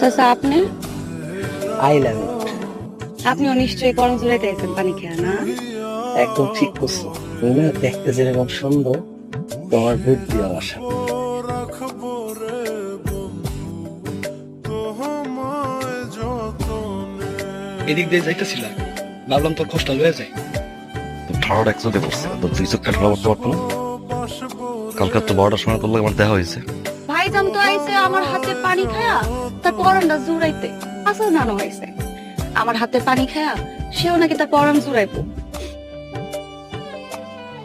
চাচা আপনি? I love you আপনিও নিশ্চয়ই পানি খেয়া না? একদম ঠিক করছ তুমি না দেখতে যেরকম সুন্দর তোমার বুদ্ধি আমার সাথে এদিক দিয়ে যাইতেছিলাম ভাবলাম তোর কষ্ট হয়ে যায়। একসাথে তো দুই চোখটা ঠাড়া করতে পারতো না। কালকে তো বারোটার সময় তোর লাগে আমার দেখা হয়েছে। ভাইজান তো আইছে, আমার হাতে পানি খায়া তার পরনটা জুড়াইতে। আসল নানো হয়েছে আমার হাতে পানি খায়া, সেও নাকি তার পরন জুড়াইবো।